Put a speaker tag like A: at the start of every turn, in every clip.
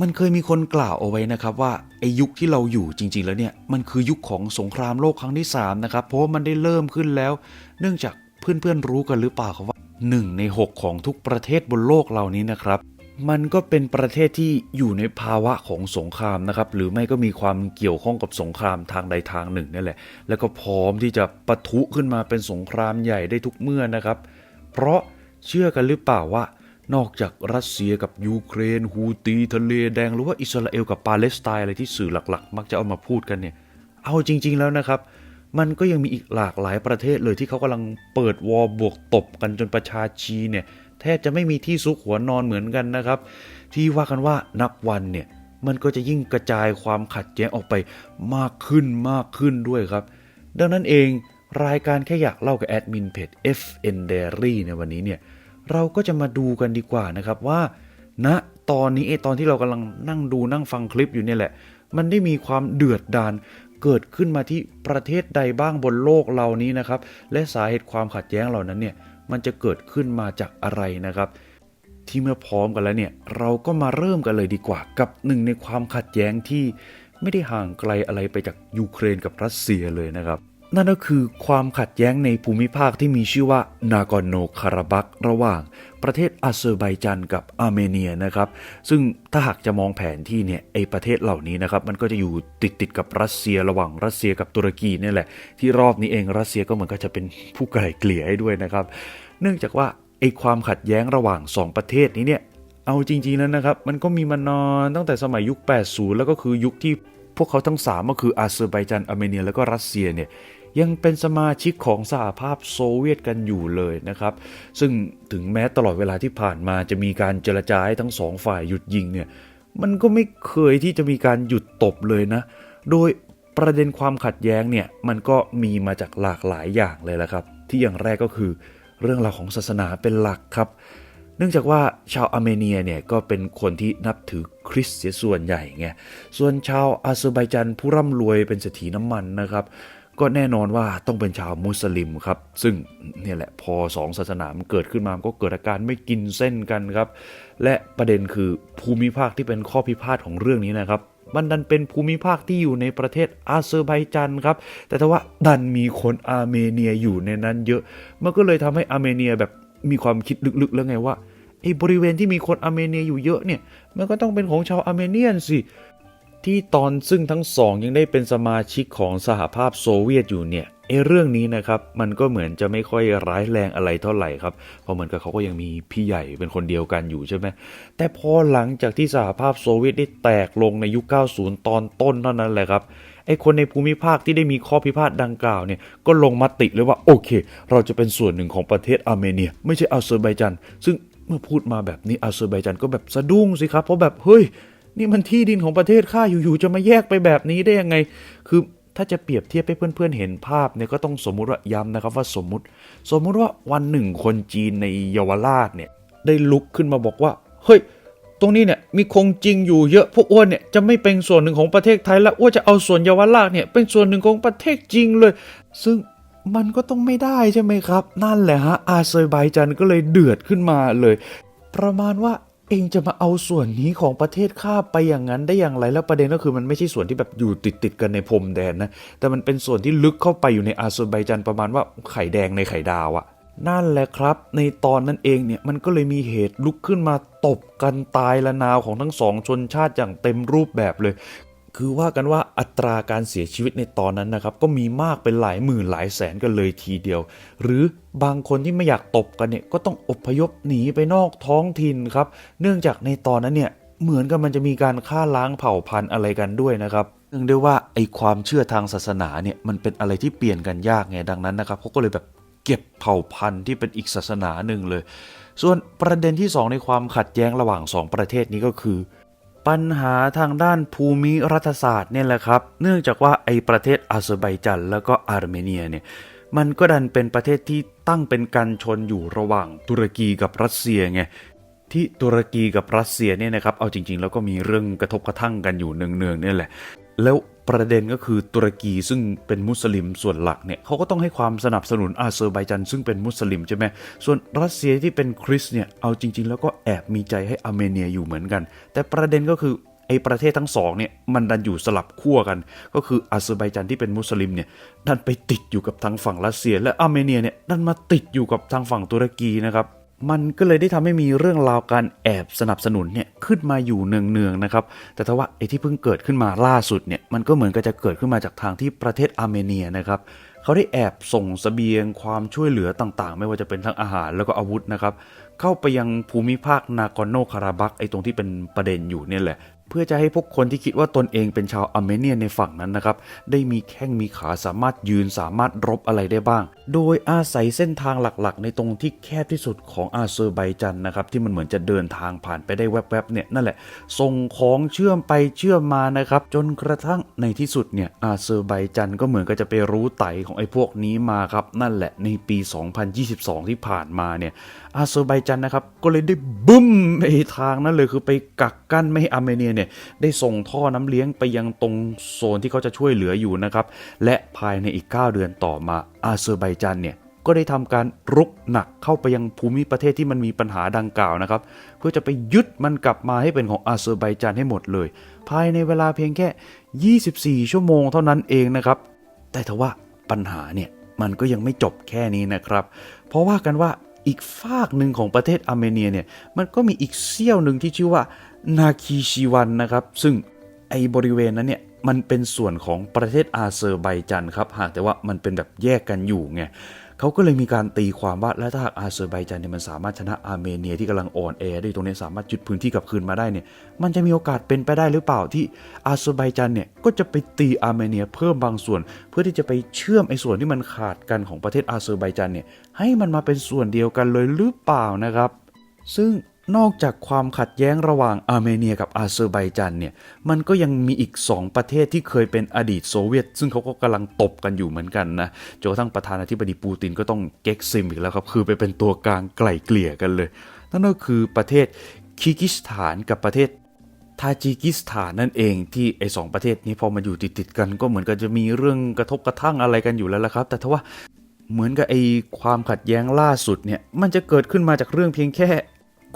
A: มันเคยมีคนกล่าวเอาไว้นะครับว่าไอยุคที่เราอยู่จริง ๆ แล้วเนี่ยมันคือยุคของสงครามโลกครั้งที่สามนะครับเพราะมันได้เริ่มขึ้นแล้ว เนื่องจากเพื่อนๆรู้กันหรือเปล่าครับว่าหนึ่งในหกของทุกประเทศบนโลกเหล่านี้นะครับมันก็เป็นประเทศที่อยู่ในภาวะของสงครามนะครับ หรือไม่ก็มีความเกี่ยวข้องกับสงครามทางใดทางหนึ่งนี่แหละ แล้วก็พร้อมที่จะปะทุขึ้นมาเป็นสงครามใหญ่ได้ทุกเมื่อนะครับ เพราะเชื่อกันหรือเปล่าว่า นอกจากรัสเซียกับยูเครน ฮูตีทะเลแดง หรือว่าอิสราเอลกับปาเลสไตน์อะไรที่สื่อหลักๆ มักจะเอามาพูดกันเนี่ย เอาจริง ๆ แล้วนะครับ มันก็ยังมีอีกหลากหลายประเทศเลยที่เขากำลังเปิดวอลบวกตบกันจนประชาชีเนี่ยแทบจะไม่มีที่ซุกหัวนอนเหมือนกันนะครับ ที่ว่ากันว่านับวันเนี่ยมันก็จะยิ่งกระจายความขัดแย้งออกไปมากขึ้นมากขึ้นด้วยครับ ดังนั้นเองรายการแค่อยากเล่ากับแอดมินเพจ FN Diary ในวันนี้เนี่ย เราก็จะมาดูกันดีกว่านะครับว่าณนะตอนนี้ไอตอนที่เรากำลังนั่งดูนั่งฟังคลิปอยู่เนี่ยแหละ มันได้มีความเดือดดาลเกิดขึ้นมาที่ประเทศใดบ้างบนโลกเหล่านี้นะครับ และสาเหตุความขัดแย้งเหล่านั้นเนี่ยมันจะเกิดขึ้นมาจากอะไรนะครับ ที่เมื่อพร้อมกันแล้วเนี่ยเราก็มาเริ่มกันเลยดีกว่า กับหนึ่งในความขัดแย้งที่ไม่ได้ห่างไกลอะไรไปจากยูเครนกับรัสเซียเลยนะครับ นั่นก็คือความขัดแย้งในภูมิภาคที่มีชื่อว่านากอนโนคาราบักระหว่างประเทศอาเซอร์ไบจันกับอาร์เมเนียนะครับ ซึ่งถ้าหากจะมองแผนที่เนี่ยไอประเทศเหล่านี้นะครับ มันก็จะอยู่ติดติดๆกับรัสเซียระหว่างรัสเซียกับตุรกีนี่แหละ ที่รอบนี้เองรัสเซียก็เหมือนกับจะเป็นผู้ไกล่เกลี่ยให้ด้วยนะครับ เนื่องจากว่าไอความขัดแย้งระหว่าง 2 ประเทศนี้เนี่ยเอาจริงๆแล้วนะครับ มันก็มีมานานตั้งแต่สมัยยุค 80 แล้วก็คือยุคที่พวกเขาทั้ง3ก็คืออาเซอร์ไบจันอาร์เมเนีย แล้วก็รัสเซียเนี่ย ยังเป็นสมาชิกของสหภาพโซเวียตกันอยู่เลยนะครับ ซึ่งถึงแม้ตลอดเวลาที่ผ่านมาจะมีการเจรจาให้ทั้งสองฝ่ายหยุดยิงเนี่ยมันก็ไม่เคยที่จะมีการหยุดตบเลยนะ โดยประเด็นความขัดแย้งเนี่ยมันก็มีมาจากหลากหลายอย่างเลยละครับ ที่อย่างแรกก็คือเรื่องราวของศาสนาเป็นหลักครับ เนื่องจากว่าชาวอาร์เมเนียเนี่ยก็เป็นคนที่นับถือคริสต์เสียส่วนใหญ่ไง ส่วนชาวอาเซอร์ไบจันผู้ร่ำรวยเป็นเศรษฐีน้ำมันนะครับ ก็แน่นอนว่าต้องเป็นชาวมุสลิมครับ ซึ่งเนี่ยแหละพอสองศาสนามันเกิดขึ้นมาก็เกิดอาการไม่กินเส้นกันครับ และประเด็นคือภูมิภาคที่เป็นข้อพิพาทของเรื่องนี้นะครับมันดันเป็นภูมิภาคที่อยู่ในประเทศอาเซอร์ไบจันครับ แต่ถ้าว่าดันมีคนอาร์เมเนียอยู่ในนั้นเยอะ มันก็เลยทำให้อาร์เมเนียแบบมีความคิดลึกๆแล้วไงว่าไอ้บริเวณที่มีคนอาร์เมเนียอยู่เยอะเนี่ย มันก็ต้องเป็นของชาวอาร์เมเนียนสิ ที่ตอนซึ่งทั้งสองยังได้เป็นสมาชิกของสหภาพโซเวียตอยู่เนี่ยไอ้เรื่องนี้นะครับมันก็เหมือนจะไม่ค่อยร้ายแรงอะไรเท่าไหร่ครับเพราะเหมือนกับเขาก็ยังมีพี่ใหญ่เป็นคนเดียวกันอยู่ใช่ไหมแต่พอหลังจากที่สหภาพโซเวียตได้แตกลงในยุค 90 ตอนต้นเท่านั้นแหละครับไอคนในภูมิภาคที่ได้มีข้อพิพาทดังกล่าวเนี่ยก็ลงมติเลยว่าโอเค เราจะเป็นส่วนหนึ่งของประเทศอาร์เมเนีย ไม่ใช่อาเซอร์ไบจันซึ่งเมื่อพูดมาแบบนี้อาเซอร์ไบจันก็แบบสะดุ้งสิครับเพราะแบบเฮ้ย นี่มันที่ดินของประเทศข้าอยู่ๆจะมาแยกไปแบบนี้ได้ยังไง คือถ้าจะเปรียบเทียบให้เพื่อนๆเห็นภาพเนี่ยก็ต้องสมมุติว่าย้ำนะครับว่าสมมุติ สมมุติว่าวันหนึ่งคนจีนในเยาวราชเนี่ยได้ลุกขึ้นมาบอกว่า เฮ้ย ตรงนี้เนี่ยมีคงจริงอยู่เยอะพวกอ้วนเนี่ยจะไม่เป็นส่วนหนึ่งของประเทศไทยแล้วอ้วนจะเอาส่วนเยาวราชเนี่ยเป็นส่วนหนึ่งของประเทศจริงเลย ซึ่งมันก็ต้องไม่ได้ใช่ไหมครับ นั่นแหละฮะอาเซอร์ไบจันก็เลยเดือดขึ้นมาเลย ประมาณว่า เองจะมาเอาส่วนนี้ของประเทศข้าไปอย่างนั้นได้อย่างไร แล้วประเด็นก็คือมันไม่ใช่ส่วนที่แบบอยู่ติดติดๆกันในพรมแดนนะ แต่มันเป็นส่วนที่ลึกเข้าไปอยู่ในอาเซอร์ไบจันประมาณว่าไข่แดงในไข่ดาวอะนั่นแหละครับ ในตอนนั้นเองเนี่ยมันก็เลยมีเหตุลุกขึ้นมาตบกันตายละนาวของทั้งสองชนชาติอย่างเต็มรูปแบบเลย คือว่ากันว่าอัตราการเสียชีวิตในตอนนั้นนะครับ ก็มีมากเป็นหลายหมื่นหลายแสนกันเลยทีเดียว หรือบางคนที่ไม่อยากตบกันเนี่ยก็ต้องอพยพหนีไปนอกท้องถิ่นครับ เนื่องจากในตอนนั้นเนี่ยเหมือนกับมันจะมีการฆ่าล้างเผ่าพันธุ์อะไรกันด้วยนะครับเนื่องด้วยว่าไอความเชื่อทางศาสนาเนี่ยมันเป็นอะไรที่เปลี่ยนกันยากไงดังนั้นนะครับเขาก็เลยแบบเก็บเผ่าพันธุ์ที่เป็นอีกศาสนาหนึ่งเลย ส่วนประเด็นที่สองในความขัดแย้งระหว่างสองประเทศนี้ก็คือ ปัญหาทางด้านภูมิรัฐศาสตร์เนี่ยแหละครับ เนื่องจากว่าไอประเทศอาเซอร์ไบจันแล้วก็อาร์เมเนียเนี่ยมันก็ดันเป็นประเทศที่ตั้งเป็นกันชนอยู่ระหว่างตุรกีกับรัสเซียไงที่ตุรกีกับรัสเซียเนี่ยนะครับเอาจริงๆ แล้วก็มีเรื่องกระทบกระทั่งกันอยู่เนืองๆเนี่ยแหละ แล้วประเด็นก็คือตุรกีซึ่งเป็นมุสลิมส่วนหลักเนี่ยเขาก็ต้องให้ความสนับสนุนอาเซอร์ไบจันซึ่งเป็นมุสลิมใช่ไหมส่วนรัสเซียที่เป็นคริสเนี่ยเอาจริง ๆ แล้วก็แอบมีใจให้อาร์เมเนียอยู่เหมือนกัน แต่ประเด็นก็คือไอประเทศทั้งสองเนี่ยมันดันอยู่สลับขั้วกัน ก็คืออาเซอร์ไบจานที่เป็นมุสลิมเนี่ยดันไปติดอยู่กับทางฝั่งรัสเซีย และอาร์เมเนียเนี่ยดันมาติดอยู่กับทางฝั่งตุรกีนะครับ มันก็เลยได้ทำให้มีเรื่องราวการแอบสนับสนุนเนี่ยขึ้นมาอยู่เนืองๆนะครับ แต่ทว่าไอ้ที่เพิ่งเกิดขึ้นมาล่าสุดเนี่ยมันก็เหมือนกับจะเกิดขึ้นมาจากทางที่ประเทศอาร์เมเนียนะครับเขาได้แอบส่งสเสบียงความช่วยเหลือต่างๆ ไม่ว่าจะเป็นทั้งอาหารแล้วก็อาวุธนะครับ เข้าไปยังภูมิภาคนากอนโนคาราบักไอ้ตรงที่เป็นประเด็นอยู่เนี่ยแหละ เพื่อจะให้พวกคนที่คิดว่าตนเองเป็นชาวอาร์เมเนียในฝั่งนั้นนะครับ ได้มีแข้งมีขาสามารถยืนสามารถรบอะไรได้บ้าง โดยอาศัยเส้นทางหลักๆ ในตรงที่แคบที่สุดของอาเซอร์ไบจันนะครับ ที่มันเหมือนจะเดินทางผ่านไปได้แวบๆเนี่ยนั่นแหละส่งของเชื่อมไปเชื่อมมานะครับ จนกระทั่งในที่สุดเนี่ยอาเซอร์ไบจันก็เหมือนก็จะไปรู้ไตของไอ้พวกนี้มาครับนั่นแหละในปี 2022 ที่ผ่านมาเนี่ยอาเซอร์ไบจันนะครับ ก็เลยได้บึ้มไอ้ทางนั้นเลยคือไปกักกั้นไม่ให้อาร์เมเนียเนี่ยได้ส่งท่อน้ำเลี้ยงไปยังตรงโซนที่เขาจะช่วยเหลืออยู่นะครับ และภายในอีก 9 เดือนต่อมาอาเซอร์ไบจันเนี่ยก็ได้ทำการรุกหนักเข้าไปยังภูมิประเทศที่มันมีปัญหาดังกล่าวนะครับ เพื่อจะไปยึดมันกลับมาให้เป็นของอาเซอร์ไบจานให้หมดเลย ภายในเวลาเพียงแค่ 24 ชั่วโมงเท่านั้นเองนะครับ แต่ทว่าปัญหาเนี่ยมันก็ยังไม่จบแค่นี้นะครับ เพราะว่ากันว่า อีกฝากหนึ่งของประเทศอาร์เมเนียเนี่ยมันก็มีอีกเสี้ยวหนึ่งที่ชื่อว่านาคีชีวันนะครับ ซึ่งไอ้บริเวณนั้นเนี่ยมันเป็นส่วนของประเทศอาเซอร์ไบจันครับหากแต่ว่ามันเป็นแบบแยกกันอยู่ไง เขาก็เลยมีการตีความว่าและถ้าหากอาเซอร์ไบจันเนี่ยมันสามารถชนะอาร์เมเนียที่กำลังอ่อนแอได้ตรงนี้สามารถยึดพื้นที่กลับคืนมาได้เนี่ยมันจะมีโอกาสเป็นไปได้หรือเปล่าที่อาเซอร์ไบจันเนี่ยก็จะไปตีอาร์เมเนียเพิ่มบางส่วน เพื่อที่จะไปเชื่อมไอ้ส่วนที่มันขาดกันของประเทศอาเซอร์ไบจันเนี่ยให้มันมาเป็นส่วนเดียวกันเลยหรือเปล่านะครับ ซึ่ง นอกจากความขัดแย้งระหว่างอาร์เมเนียกับอาเซอร์ไบจันเนี่ย มันก็ยังมีอีก 2 ประเทศที่เคยเป็นอดีตโซเวียต ซึ่งเขาก็กำลังตบกันอยู่เหมือนกันนะจนกระทั่งประธานาธิบดีปูตินก็ต้องเก็กซิมอีกแล้วครับ คือไปเป็นตัวกลางไกล่เกลี่ยกันเลย นั่นก็คือประเทศคีกิสถานกับประเทศทาจิกิสถานนั่นเองที่ไอ้สองประเทศนี้พอมาอยู่ติดๆกันก็เหมือนกันจะมีเรื่องกระทบกระทั่งอะไรกันอยู่แล้วละครับ แต่ทว่าเหมือนกับไอ้ความขัดแย้งล่าสุดเนี่ยมันจะเกิดขึ้นมาจากเรื่องเพียงแค่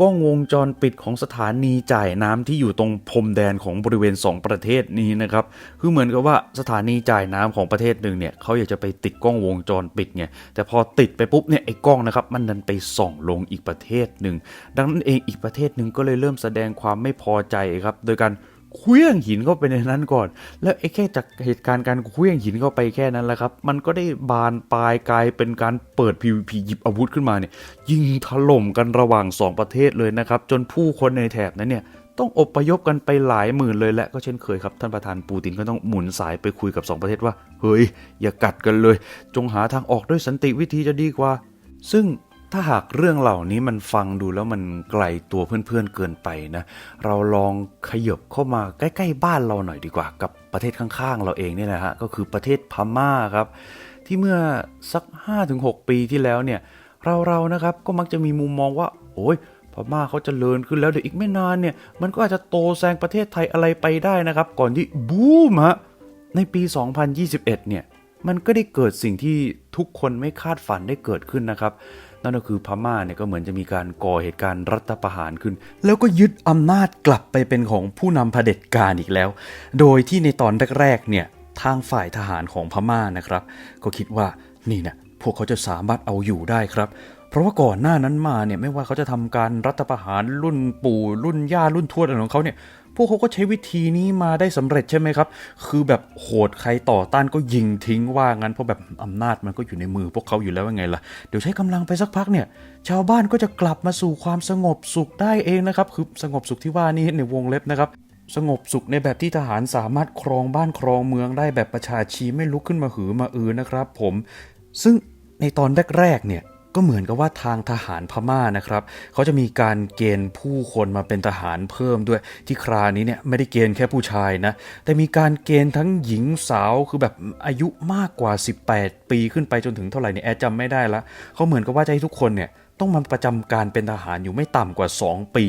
A: กล้องวงจรปิดของสถานีจ่ายน้ำที่อยู่ตรงพรมแดนของบริเวณ 2 ประเทศนี้นะครับ คือเหมือนกับว่าสถานีจ่ายน้ำของประเทศหนึ่งเนี่ยเขาอยากจะไปติดกล้องวงจรปิดไงแต่พอติดไปปุ๊บเนี่ยไอ้กล้องนะครับมันดันไปส่องลงอีกประเทศหนึ่งดังนั้นเองอีกประเทศหนึ่งก็เลยเริ่มแสดงความไม่พอใจครับ โดยการ เคลื่องหินเข้าไปในนั้นก่อน แล้วไอ้แค่จากเหตุการณ์การเคลื่องหินเข้าไปแค่นั้นแหละครับ มันก็ได้บานปลายกลายเป็นการเปิด PVP หยิบอาวุธขึ้นมาเนี่ย ยิงถล่มกันระหว่าง 2 ประเทศเลยนะครับ จนผู้คนในแถบนั้นเนี่ยต้องอบพยพกันไปหลายหมื่นเลยและก็เช่นเคยครับ ท่านประธานปูตินก็ต้องหมุนสายไปคุยกับ 2 ประเทศว่า เฮ้ย อย่ากัดกันเลย จงหาทางออกด้วยสันติวิธีจะดีกว่า ซึ่ง ถ้าหากเรื่องเหล่านี้มันฟังดูแล้วมันไกลตัวเพื่อนๆเกินไปนะ เราลองขยบเข้ามาใกล้ๆบ้านเราหน่อยดีกว่า กับประเทศข้างๆ เราเองเนี่ยนะฮะก็คือประเทศพม่าครับ ที่เมื่อสัก 5-6 ปีที่แล้วเนี่ย เราๆนะครับก็มักจะมีมุมมองว่า โอ้ยพม่าเขาจเจริญขึ้นแล้วเดี๋ยวอีกไม่นานเนี่ย มันก็อาจจะโตแซงประเทศไทยอะไรไปได้นะครับ ก่อนที่บูมฮะในปี 2021 เนี่ยมันก็ได้เกิดสิ่งที่ทุกคนไม่คาดฝันได้เกิดขึ้นนะครับ นั่นก็คือพม่าเนี่ยก็เหมือนจะมีการก่อเหตุการณ์รัฐประหารขึ้น แล้วก็ยึดอำนาจกลับไปเป็นของผู้นำเผด็จการอีกแล้ว โดยที่ในตอนแรกๆเนี่ยทางฝ่ายทหารของพม่านะครับ ก็คิดว่านี่นะพวกเขาจะสามารถเอาอยู่ได้ครับ เพราะว่าก่อนหน้านั้นมาเนี่ยไม่ว่าเขาจะทำการรัฐประหารรุ่นปู่รุ่นย่ารุ่นทวดอะไรของเขาเนี่ย พวกเขาก็ใช้วิธีนี้มาได้สำเร็จใช่ไหมครับ คือแบบโหดใครต่อต้านก็ยิงทิ้งว่างั้นเพราะแบบอำนาจมันก็อยู่ในมือ พวกเขาอยู่แล้วยังไงล่ะ เดี๋ยวใช้กำลังไปสักพักเนี่ย ชาวบ้านก็จะกลับมาสู่ความสงบสุขได้เองนะครับ คือสงบสุขที่ว่านี่ในวงเล็บนะครับ สงบสุขในแบบที่ทหารสามารถครองบ้านครองเมืองได้แบบประชาชีไม่ลุกขึ้นมาหือมาอือนะครับ ผม ซึ่งในตอนแรกๆเนี่ย ก็เหมือนกับว่าทางทหารพม่านะครับเขาจะมีการเกณฑ์ผู้คนมาเป็นทหารเพิ่มด้วยที่ครานี้เนี่ยไม่ได้เกณฑ์แค่ผู้ชายนะแต่มีการเกณฑ์ทั้งหญิงสาวคือแบบอายุมากกว่า 18 ปีขึ้นไปจนถึงเท่าไหร่เนี่ยแอดจำไม่ได้ละเขาเหมือนกับว่าจะให้ทุกคนเนี่ยต้องมาประจำการเป็นทหารอยู่ไม่ต่ำกว่า 2 ปี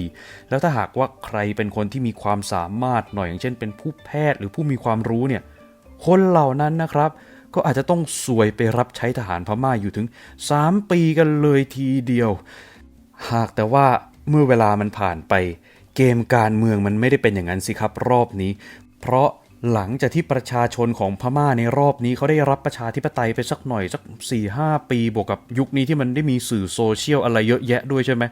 A: แล้วถ้าหากว่าใครเป็นคนที่มีความสามารถหน่อยอย่างเช่น เป็นผู้แพทย์หรือผู้มีความรู้เนี่ยคนเหล่านั้นนะครับ ก็อาจจะต้องสวยไปรับใช้ทหารพม่าอยู่ถึง 3 ปีกันเลยทีเดียว หากแต่ว่าเมื่อเวลามันผ่านไป
B: เกมการเมืองมันไม่ได้เป็นอย่างนั้นสิครับรอบนี้ เพราะหลังจากที่ประชาชนของพม่าในรอบนี้เขาได้รับประชาธิปไตยไปสักหน่อยสัก4ี่หปีบวกกับยุคนี้ที่มันได้มีสื่อโซเชียลอะไรเยอะแยะด้วยใช่ไหม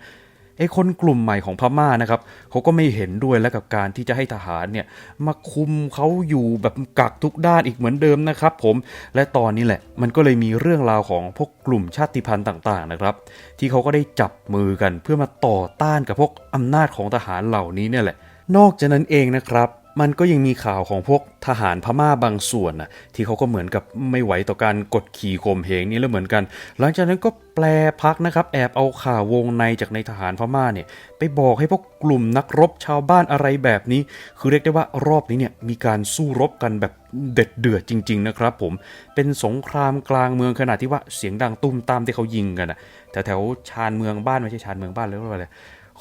B: ไอ้คนกลุ่มใหม่ของพม่านะครับเขาก็ไม่เห็นด้วยแล้วกับการที่จะให้ทหารเนี่ยมาคุมเขาอยู่แบบกักทุกด้านอีกเหมือนเดิมนะครับผมและตอนนี้แหละมันก็เลยมีเรื่องราวของพวกกลุ่มชาติพันธุ์ต่างๆนะครับ ที่เขาก็ได้จับมือกันเพื่อมาต่อต้านกับพวกอำนาจของทหารเหล่านี้เนี่ยแหละ นอกจากนั้นเองนะครับ มันก็ยังมีข่าวของพวกทหารพม่าบางส่วนนะที่เขาก็เหมือนกับไม่ไหวต่อการกดขี่ข่มเหงนี้แล้วเหมือนกัน หลังจากนั้นก็แปลพักนะครับ แอบเอาข่าววงในจากในทหารพม่าเนี่ย ไปบอกให้พวกกลุ่มนักรบชาวบ้านอะไรแบบนี้ คือเรียกได้ว่ารอบนี้เนี่ยมีการสู้รบกันแบบเด็ดเดือดจริง ๆ นะครับผมเป็นสงครามกลางเมืองขนาดที่ว่าเสียงดังตุ้มตามที่เขายิงกันนะแถวๆชานเมืองบ้านไม่ใช่ชานเมืองบ้านเลยว่าอะไร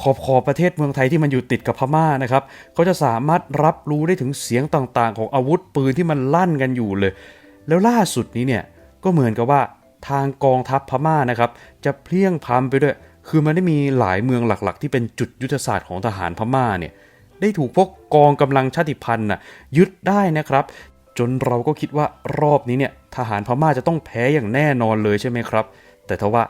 B: ขอบขอบประเทศเมืองไทยที่มันอยู่ติดกับพม่านะครับเขาจะสามารถรับรู้ได้ถึงเสียงต่างๆ ของอาวุธปืนที่มันลั่นกันอยู่เลย แล้วล่าสุดนี้เนี่ยก็เหมือนกับว่าทางกองทัพพม่านะครับ จะเพลียงพล้ำไปด้วย คือมันได้มีหลายเมืองหลักๆ ที่เป็นจุดยุทธศาสตร์ของทหารพม่าเนี่ยได้ถูกพวกกองกำลังชาติพันธุ์น่ะยึดได้นะครับ จนเราก็คิดว่ารอบนี้เนี่ยทหารพม่าจะต้องแพ้อย่างแน่นอนเลยใช่ไหมครับ แต่ทว่า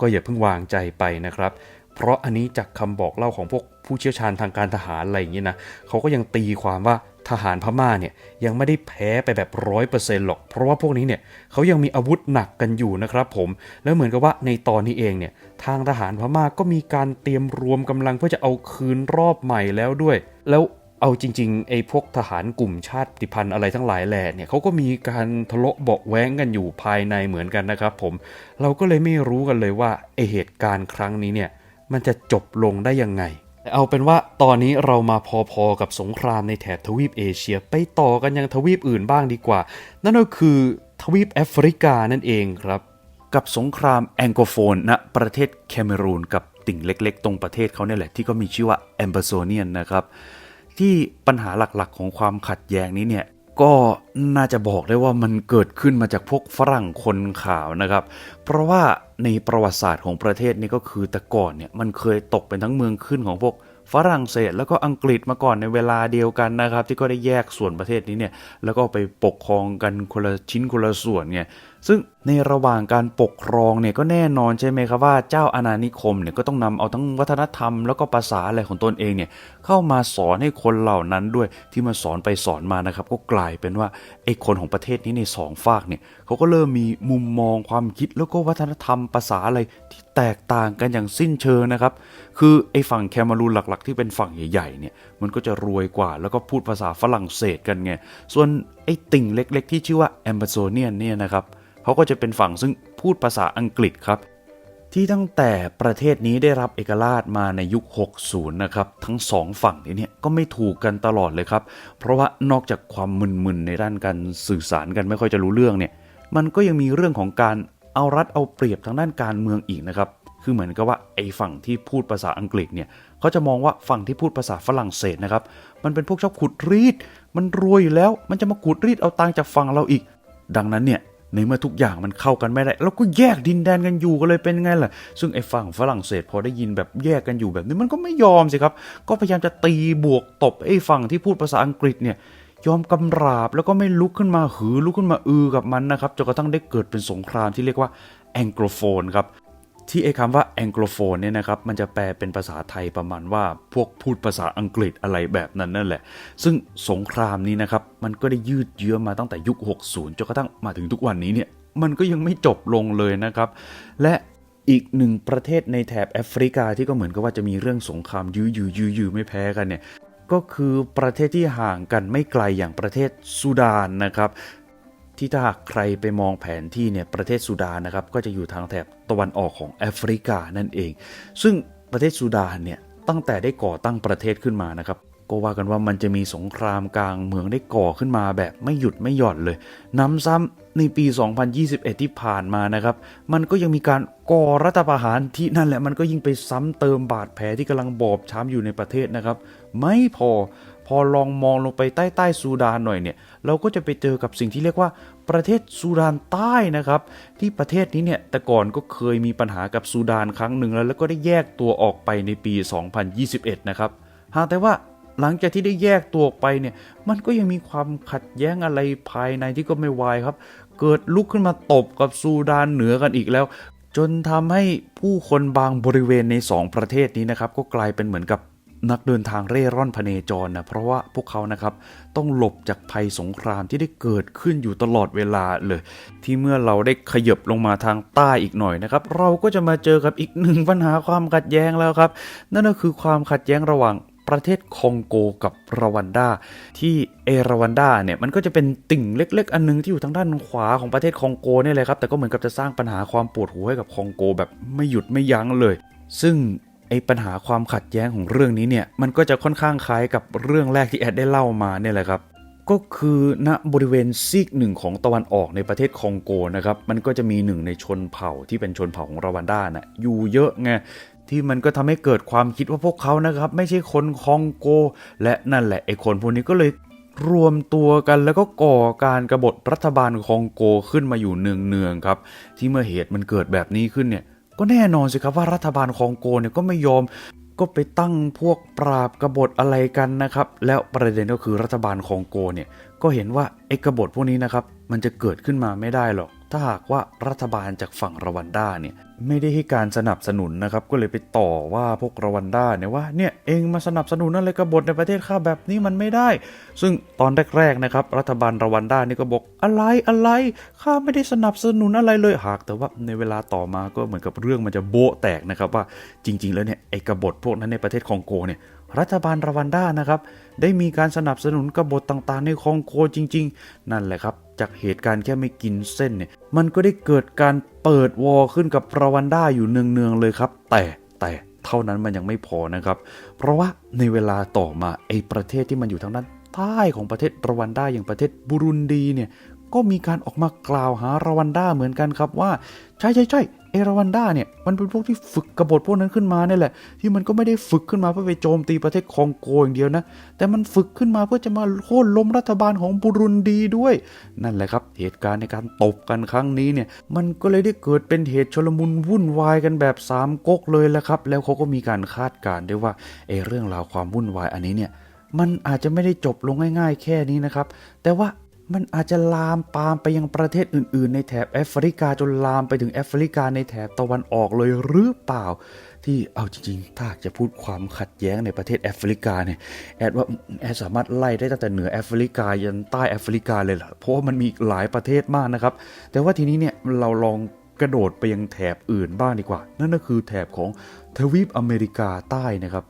B: ก็อย่าเพิ่งวางใจไปนะครับ เพราะอันนี้จากคำบอกเล่าของพวกผู้เชี่ยวชาญทางการทหารอะไรอย่างนี้นะเขาก็ยังตีความว่าทหารพม่าเนี่ยยังไม่ได้แพ้ไปแบบร้อยเปอร์เซ็นต์หรอก เพราะว่าพวกนี้เนี่ยเขายังมีอาวุธหนักกันอยู่นะครับผม แล้วเหมือนกับว่าในตอนนี้เองเนี่ยทางทหารพม่าก็มีการเตรียมรวมกำลังเพื่อจะเอาคืนรอบใหม่แล้วด้วย แล้วเอาจริงๆไอ้พวกทหารกลุ่มชาติพันธุ์อะไรทั้งหลายแหล่เนี่ยเขาก็มีการทะเลาะเบาแว้งกันอยู่ภายในเหมือนกันนะครับผม เราก็เลยไม่รู้กันเลยว่าไอเหตุการณ์ครั้งนี้เนี่ย มันจะจบลงได้ยังไง เอาเป็นว่าตอนนี้เรามาพอๆกับสงครามในแถบทวีปเอเชีย ไปต่อกันยังทวีปอื่นบ้างดีกว่า นั่นก็คือทวีปแอฟริกานั่นเองครับ
A: กับสงครามแองโกโฟนณประเทศแคเมรูนกับติ่งเล็กๆ ตรงประเทศเขาเนี่ยแหละที่ก็มีชื่อว่าแอมเบอร์โซเนียนนะครับที่ปัญหาหลักๆ ของความขัดแย้งนี้เนี่ย ก็น่าจะบอกได้ว่ามันเกิดขึ้นมาจากพวกฝรั่งคนขาวนะครับ เพราะว่าในประวัติศาสตร์ของประเทศนี้ก็คือแต่ก่อนเนี่ยมันเคยตกเป็นทั้งเมืองขึ้นของพวกฝรั่งเศสแล้วก็อังกฤษมาก่อนในเวลาเดียวกันนะครับ ที่ก็ได้แยกส่วนประเทศนี้เนี่ยแล้วก็ไปปกครองกันคนละชิ้นคนละส่วนไงซึ่ง ในระหว่างการปกครองเนี่ยก็แน่นอนใช่ไหมครับว่าเจ้าอาณานิคมเนี่ยก็ต้องนำเอาทั้งวัฒนธรรมแล้วก็ภาษาอะไรของตนเองเนี่ยเข้ามาสอนให้คนเหล่านั้นด้วยที่มาสอนไปสอนมานะครับ ก็กลายเป็นว่าไอ้คนของประเทศนี้ในสองฝากเนี่ยเขาก็เริ่มมีมุมมองความคิดแล้วก็วัฒนธรรมภาษาอะไรที่แตกต่างกันอย่างสิ้นเชิงนะครับ คือไอ้ฝั่งแคมารูนหลักๆ ที่เป็นฝั่งใหญ่ๆเนี่ยมันก็จะรวยกว่าแล้วก็พูดภาษาฝรั่งเศสกันไงส่วนไอ้ติ่งเล็ก ๆ ที่ชื่อว่าแอมเบอร์โซเนียนเนี่ยนะครับ เขาก็จะเป็นฝั่งซึ่งพูดภาษาอังกฤษครับ ที่ตั้งแต่ประเทศนี้ได้รับเอกราชมาในยุค 60 นะครับ ทั้งสองฝั่งนี้เนี่ยก็ไม่ถูกกันตลอดเลยครับ เพราะว่านอกจากความมึนๆในด้านการสื่อสารกันไม่ค่อยจะรู้เรื่องเนี่ยมันก็ยังมีเรื่องของการเอารัดเอาเปรียบทางด้านการเมืองอีกนะครับคือเหมือนกับว่าไอ้ฝั่งที่พูดภาษาอังกฤษเนี่ยเขาจะมองว่าฝั่งที่พูดภาษาฝรั่งเศสนะครับ มันเป็นพวกชอบขุดรีด มันรวยแล้วมันจะมาขุดรีดเอาตังค์จากฝั่งเราอีก ดังนั้นเนี่ย ในเมื่อทุกอย่างมันเข้ากันไม่ได้เราก็แยกดินแดนกันอยู่กันเลยเป็นไงล่ะ ซึ่งไอ้ฝั่งฝรั่งเศสพอได้ยินแบบแยกกันอยู่แบบนี้มันก็ไม่ยอมสิครับ ก็พยายามจะตีบวกตบไอ้ฝั่งที่พูดภาษาอังกฤษเนี่ยยอมกำราบแล้วก็ไม่ลุกขึ้นมาหือลุกขึ้นมาอือกับมันนะครับจนกระทั่งได้เกิดเป็นสงครามที่เรียกว่าแองโกลโฟนครับ ที่ไอ้คำว่าแองโกลโฟนเนี่ยนะครับมันจะแปลเป็นภาษาไทยประมาณว่าพวกพูดภาษาอังกฤษอะไรแบบนั้นนั่นแหละ ซึ่งสงครามนี้นะครับมันก็ได้ยืดเยื้อมาตั้งแต่ยุค 60จนกระทั่งมาถึงทุกวันนี้เนี่ยมันก็ยังไม่จบลงเลยนะครับ และอีกหนึ่งประเทศในแถบแอฟริกาที่ก็เหมือนกับว่าจะมีเรื่องสงครามยื้อยื้อยื้อยื้อไม่แพ้กันเนี่ยก็คือประเทศที่ห่างกันไม่ไกลอย่างประเทศซูดานนะครับ ที่ถ้าหากใครไปมองแผนที่เนี่ยประเทศสุดานนะครับก็จะอยู่ทางแถบตะวันออกของแอฟริกานั่นเอง ซึ่งประเทศสุดานเนี่ยตั้งแต่ได้ก่อตั้งประเทศขึ้นมานะครับก็ว่ากันว่ามันจะมีสงครามกลางเมืองได้ก่อขึ้นมาแบบไม่หยุดไม่หย่อนเลย น้ำซ้ำ ในปี 2021 ที่ผ่านมานะครับ มันก็ยังมีการก่อรัฐประหารที่นั่นแหละมันก็ยิ่งไปซ้ำเติมบาดแผลที่กำลังบอบช้ำอยู่ในประเทศนะครับ ไม่พอพอลองมองลงไปใต้ใต้ซูดานหน่อยเนี่ยเราก็จะไปเจอกับสิ่งที่เรียกว่าประเทศซูดานใต้นะครับ ที่ประเทศนี้เนี่ยแต่ก่อนก็เคยมีปัญหากับซูดานครั้งหนึ่งแล้ว แล้วก็ได้แยกตัวออกไปในปี 2021 นะครับหากแต่ว่าหลังจากที่ได้แยกตัวออกไปเนี่ยมันก็ยังมีความขัดแย้งอะไรภายในที่ก็ไม่วายครับ เกิดลุกขึ้นมาตบกับซูดานเหนือกันอีกแล้ว จนทำให้ผู้คนบางบริเวณในสองประเทศนี้นะครับ ก็กลายเป็นเหมือนกับนักเดินทางเร่ร่อนพเนจรนะเพราะว่าพวกเขานะครับต้องหลบจากภัยสงครามที่ได้เกิดขึ้นอยู่ตลอดเวลาเลย ที่เมื่อเราได้ขยบลงมาทางใต้อีกหน่อยนะครับ เราก็จะมาเจอกับอีกหนึ่งปัญหาความขัดแย้งแล้วครับ นั่นก็คือความขัดแย้งระหว่าง ประเทศคองโกกับรวันดา ที่เอรวันดาเนี่ยมันก็จะเป็นติ่งเล็ก ๆ อันนึงที่อยู่ทางด้านขวาของประเทศคองโกนี่ยเลยครับ แต่ก็เหมือนกับจะสร้างปัญหาความปวดหัวให้กับคองโกแบบไม่หยุดไม่ยั้งเลย ซึ่งไอ้ปัญหาความขัดแย้งของเรื่องนี้เนี่ยมันก็จะค่อนข้างคล้ายกับเรื่องแรกที่แอดได้เล่ามาเนี่ยแหละครับก็คือณบริเวณซีกหนึ่งของตะวันออกในประเทศคองโกนะครับ มันก็จะมีหนึ่งในชนเผ่าที่เป็นชนเผ่าของรวันดานะ่ะอยู่เยอะไง ที่มันก็ทำให้เกิดความคิดว่าพวกเขานะครับ ไม่ใช่คนคองโก และนั่นแหละไอ้คนพวกนี้ก็เลยรวมตัวกันแล้วก็ก่อการกรบฏรัฐบาลคองโกขึ้นมาอยู่เนืองๆครับ ที่เมื่อเหตุมันเกิดแบบนี้ขึ้นเนี่ย ก็แน่นอนสิครับว่ารัฐบาลคองโกเนี่ยก็ไม่ยอมก็ไปตั้งพวกปราบกบฏอะไรกันนะครับ แล้วประเด็นก็คือรัฐบาลคองโกเนี่ยก็เห็นว่าไอ้กบฏพวกนี้นะครับ มันจะเกิดขึ้นมาไม่ได้หรอก ถ้าหากว่ารัฐบาลจากฝั่งรวันด้าเนี่ยไม่ได้ให้การสนับสนุนนะครับ ก็เลยไปต่อว่าพวกรวันด้าเนี่ยว่าเนี่ยเองมาสนับสนุนอะไรกบฏในประเทศข้าแบบนี้มันไม่ได้ ซึ่งตอนแรกๆนะครับ รัฐบาลรวันด้านี่ก็บอกอะไรอะไรข้าไม่ได้สนับสนุนอะไรเลยหาก แต่ว่าในเวลาต่อมาก็เหมือนกับเรื่องมันจะโบะแตกนะครับว่าจริง ๆ แล้วเนี่ยไอ้กบฏพวกนั้นในประเทศคองโกเนี่ย รัฐบาลรวันด้านะครับ ได้มีการสนับสนุนกบฏต่างๆ ในคองโกจริง ๆ นั่นแหละครับ จากเหตุการณ์แค่ไม่กินเส้นเนี่ย มันก็ได้เกิดการเปิดวอร์ขึ้นกับรวันด้าอยู่เนืองๆเลยครับ แต่แต่เท่านั้นมันยังไม่พอนะครับ เพราะว่าในเวลาต่อมาไอ้ประเทศที่มันอยู่ทางด้านใต้ของประเทศรวันด้าอย่างประเทศบุรุนดีเนี่ยก็มีการออกมากล่าวหารวันด้าเหมือนกันครับว่า ใช่ใช่ใช่ อราวันด้าเนี่ยมันเป็นพวกที่ฝึกกบฏพวกนั้นขึ้นมาเนี่ยแหละ ที่มันก็ไม่ได้ฝึกขึ้นมาเพื่อไปโจมตีประเทศคองโกอย่างเดียวนะ แต่มันฝึกขึ้นมาเพื่อจะมาโค่นล้มรัฐบาลของบุรุนดีด้วย นั่นแหละครับ เหตุการณ์ในการตบกันครั้งนี้เนี่ย มันก็เลยได้เกิดเป็นเหตุชลมุนวุ่นวายกันแบบสามก๊กเลยแหละครับ แล้วเขาก็มีการคาดการณ์ด้วยว่าเออเรื่องราวความวุ่นวายอันนี้เนี่ยมันอาจจะไม่ได้จบลงง่าย ๆ แค่นี้นะครับ แต่ว่า มันอาจจะลามปามไปยังประเทศอื่น ๆ ในแถบแอฟริกาจนลามไปถึงแอฟริกาในแถบตะวันออกเลยหรือเปล่า ที่เอาจริง ๆ ถ้าจะพูดความขัดแย้งในประเทศแอฟริกาเนี่ยแอดว่าแอดสามารถไล่ได้ตั้งแต่เหนือแอฟริกายันใต้แอฟริกาเลยล่ะเพราะว่ามันมีหลายประเทศมากนะครับ แต่ว่าทีนี้เนี่ยเราลองกระโดดไปยังแถบอื่นบ้างดีกว่า นั่นก็คือแถบของทวีปอเมริกาใต้นะครับ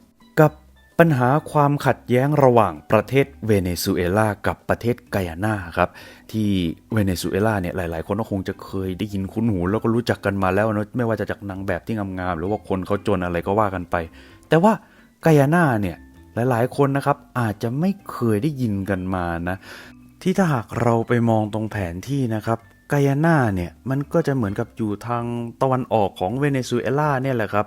A: ปัญหาความขัดแย้งระหว่างประเทศเวเนซุเอลากับประเทศไกอาน่าครับ ที่เวเนซุเอลาเนี่ยหลาย ๆ คนก็คงจะเคยได้ยินคุ้นหู แล้วก็รู้จักกันมาแล้วนะไม่ว่าจะจากนางแบบที่งามๆหรือว่าคนเขาจนอะไรก็ว่ากันไป แต่ว่าไกอาน่าเนี่ยหลาย ๆ คนนะครับอาจจะไม่เคยได้ยินกันมานะที่ถ้าหากเราไปมองตรงแผนที่นะครับไกอาน่าเนี่ยมันก็จะเหมือนกับอยู่ทางตะวันออกของเวเนซุเอลาเนี่ยแหละครับ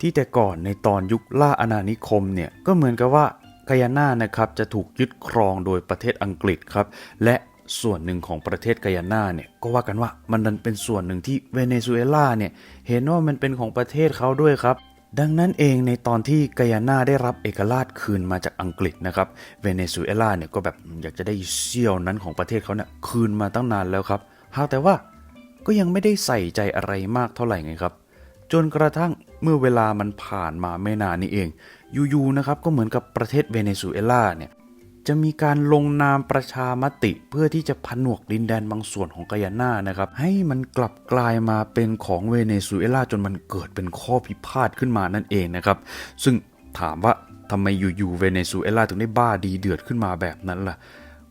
A: ที่แต่ก่อนในตอนยุคล่าอาณานิคมเนี่ยก็เหมือนกับว่าไกอานานะครับจะถูกยึดครองโดยประเทศอังกฤษครับ และส่วนหนึ่งของประเทศไกอานาเนี่ยก็ว่ากันว่ามันดันเป็นส่วนหนึ่งที่เวเนซุเอลาเนี่ยเห็นว่ามันเป็นของประเทศเขาด้วยครับดังนั้นเองในตอนที่ไกอานาได้รับเอกราชคืนมาจากอังกฤษนะครับเวเนซุเอลาเนี่ยก็แบบอยากจะได้เสี้ยวนั้นของประเทศเขาเนี่ยคืนมาตั้งนานแล้วครับ หากแต่ว่าก็ยังไม่ได้ใส่ใจอะไรมากเท่าไหร่ไงครับ จนกระทั่ง เมื่อเวลามันผ่านมาไม่นานนี้เองอยู่ๆนะครับก็เหมือนกับประเทศเวเนซุเอลาเนี่ยจะมีการลงนามประชามติเพื่อที่จะผนวกดินแดนบางส่วนของไกอาน่านะครับ ให้มันกลับกลายมาเป็นของเวเนซุเอลาจนมันเกิดเป็นข้อพิพาทขึ้นมานั่นเองนะครับ ซึ่งถามว่าทำไมอยู่ๆเวเนซุเอลาถึงได้บ้าดีเดือดขึ้นมาแบบนั้นล่ะ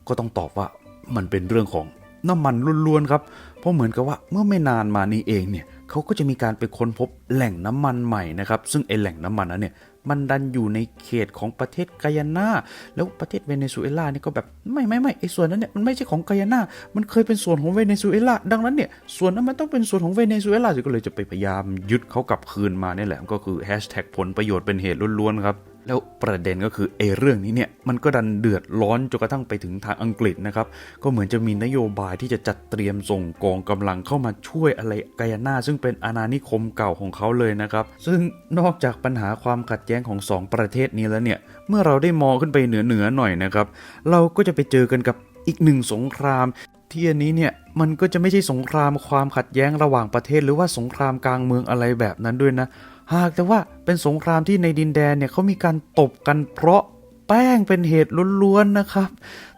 A: ก็ต้องตอบว่ามันเป็นเรื่องของน้ำมันล้วนๆครับ เพราะเหมือนกับว่าเมื่อไม่นานมานี้เองเนี่ย เขาก็จะมีการไปค้นพบแหล่งน้ำมันใหม่นะครับ ซึ่งไอแหล่งน้ำมันนั้นเนี่ยมันดันอยู่ในเขตของประเทศไกยานาแล้วประเทศเวเนซุเอลาเนี่ยก็แบบไม่ไม่ไม่ไอส่วนนั้นเนี่ยมันไม่ใช่ของไกยานามันเคยเป็นส่วนของเวเนซุเอลาดังนั้นเนี่ยส่วนนั้นมันต้องเป็นส่วนของเวเนซุเอลาก็เลยจะไปพยายามยึดเขากลับคืนมาเนี่ยแหละก็คือแฮชแท็กผลประโยชน์เป็นเหตุล้วนๆครับ แล้วประเด็นก็คือเอเรื่องนี้เนี่ยมันก็ดันเดือดร้อนจนกระทั่งไปถึงทางอังกฤษนะครับ ก็เหมือนจะมีนโยบายที่จะจัดเตรียมส่งกองกำลังเข้ามาช่วยอะไรกายนาซึ่งเป็นอาณานิคมเก่าของเขาเลยนะครับ ซึ่งนอกจากปัญหาความขัดแย้งของสองประเทศนี้แล้วเนี่ย เมื่อเราได้มองขึ้นไปเหนือเหนือหน่อยนะครับ เราก็จะไปเจอกันกับอีกหนึ่งสงครามที่อันนี้เนี่ยมันก็จะไม่ใช่สงครามความขัดแย้งระหว่างประเทศ หรือว่าสงครามกลางเมืองอะไรแบบนั้นด้วยนะ หากแต่ว่าเป็นสงครามที่ในดินแดนเนี่ยเขามีการตบกันเพราะแป้งเป็นเหตุล้วนๆนะครับ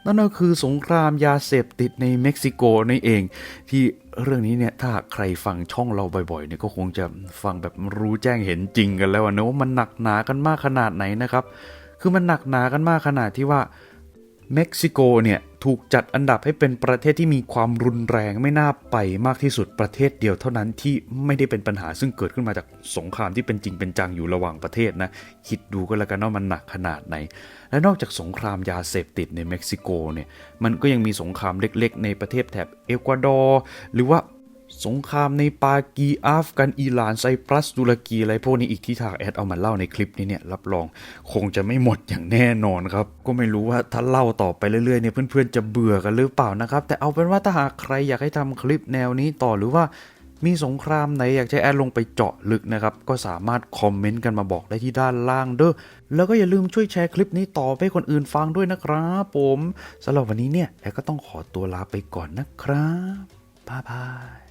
A: นั่นก็คือสงครามยาเสพติดในเม็กซิโกนี่เอง ที่เรื่องนี้เนี่ยถ้าใครฟังช่องเราบ่อยๆเนี่ยก็คงจะฟังแบบรู้แจ้งเห็นจริงกันแล้วนะว่ามันหนักหนากันมากขนาดไหนนะครับ คือมันหนักหนากันมากขนาดที่ว่า เม็กซิโกเนี่ยถูกจัดอันดับให้เป็นประเทศที่มีความรุนแรงไม่น่าไปมากที่สุดประเทศเดียวเท่านั้นที่ไม่ได้เป็นปัญหาซึ่งเกิดขึ้นมาจากสงครามที่เป็นจริงเป็นจังอยู่ระหว่างประเทศนะคิดดูก็แล้วกันว่ามันหนักขนาดไหน และนอกจากสงครามยาเสพติดในเม็กซิโกเนี่ยมันก็ยังมีสงครามเล็กๆ ในประเทศแถบเอกวาดอร์หรือว่า สงครามในปากีอัฟกันอิหร่านไซปรัสตุรกีอะไรพวกนี้อีกที่ทางแอดเอามาเล่าในคลิปนี้เนี่ยรับรองคงจะไม่หมดอย่างแน่นอนครับ ก็ไม่รู้ว่าถ้าเล่าต่อไปเรื่อยๆเนี่ยเพื่อนๆจะเบื่อกันหรือเปล่านะครับ แต่เอาเป็นว่าถ้าหากใครอยากให้ทำคลิปแนวนี้ต่อหรือว่ามีสงครามไหนอยากจะแอดลงไปเจาะลึกนะครับ ก็สามารถคอมเมนต์กันมาบอกได้ที่ด้านล่างเด้อแล้วก็อย่าลืมช่วยแชร์คลิปนี้ต่อไปให้คนอื่นฟังด้วยนะครับผมสำหรับวันนี้เนี่ยแอดก็ต้องขอตัวลาไปก่อนนะครับบ๊ายบาย